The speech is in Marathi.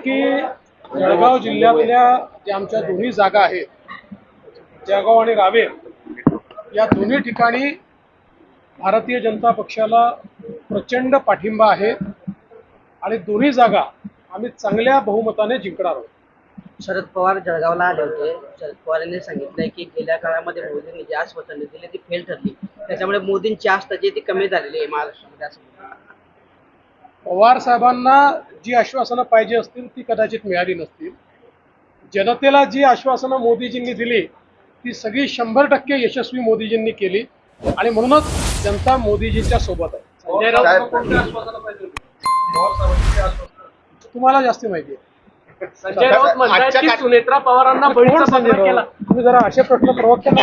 की जळगाव जिल्ह्यातल्या ज्या आमच्या दोन्ही जागा आहेत जळगाव आणि रावे या दोन्ही ठिकाणी भारतीय जनता पक्षाला प्रचंड पाठिंबा आहे आणि दोन्ही जागा आम्ही चांगल्या बहुमताने जिंकणार आहोत. शरद पवार जळगावला आले होते. शरद पवार यांनी सांगितलंय की गेल्या काळामध्ये मोदींनी जी आश्वासनं दिली ती फेल ठरली. त्याच्यामुळे मोदींची आस्था जी ती कमी झालेली आहे महाराष्ट्रामध्ये असं पवार साहेबांना जी आश्वासनं पाहिजे असतील ती कदाचित मिळाली नसतील जनतेला जी आश्वासनं मोदीजींनी दिली ती सगळी शंभर टक्के यशस्वी मोदीजींनी केली आणि म्हणूनच जनता मोदीजींच्या सोबत आहे संजय राऊत. तुम्हाला जास्ती माहिती आहे संजय राऊत म्हणतात की सुनेत्रा पवारांना तुम्ही जरा असे प्रश्न प्रवक्त्यांना